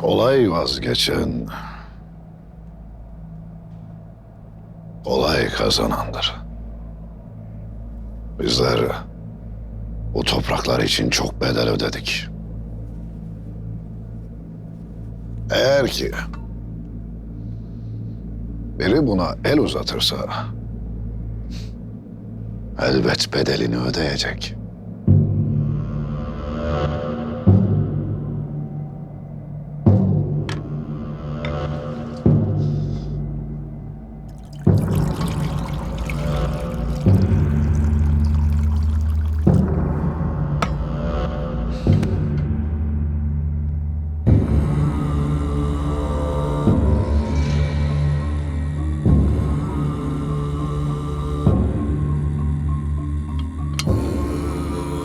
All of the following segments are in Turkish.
Kolay vazgeçen kolay kazanandır. Bizler bu topraklar için çok bedel ödedik. Eğer ki biri buna el uzatırsa elbet bedelini ödeyecek.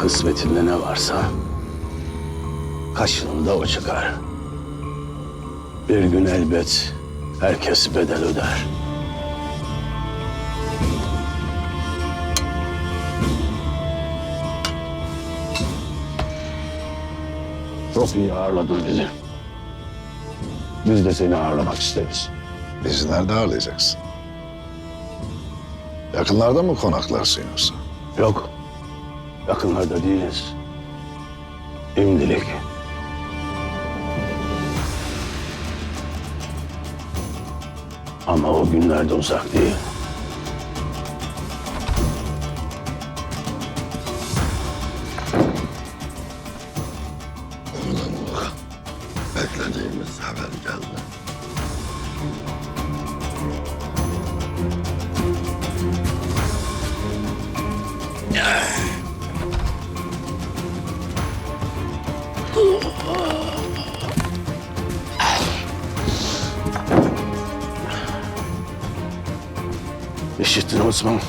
Kısmetinde ne varsa karşılığında o çıkar. Bir gün elbet herkes bedel öder. Çok iyi ağırladın bizi. Biz de seni ağırlamak isteriz. Bizi nerede ağırlayacaksın? Yakınlarda mı konaklarsın yoksa? Yok, yakınlarda değiliz. Şimdilik. Ama o günler de uzak değil. Beklediğimiz haber geldi. İşittin Osman.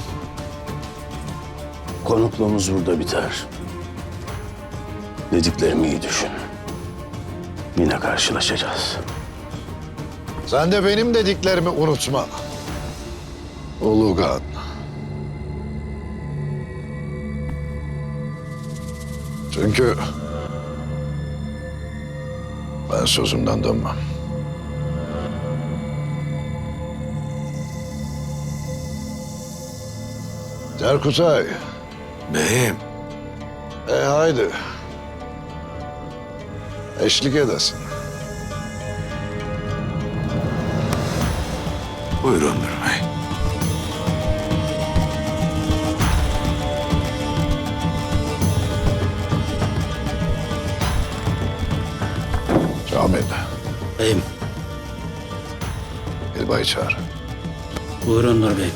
Konukluğumuz burada biter. Dediklerimi iyi düşün. Yine karşılaşacağız. Sen de benim dediklerimi unutma. Ulugan. Çünkü ben sözümden dönmem. Cerkutay. Beyim, E haydi. Eşlik edesin. buyurun Bey. Kamil. Beyim, Bilba'yı çağır. buyurun Nur Bey.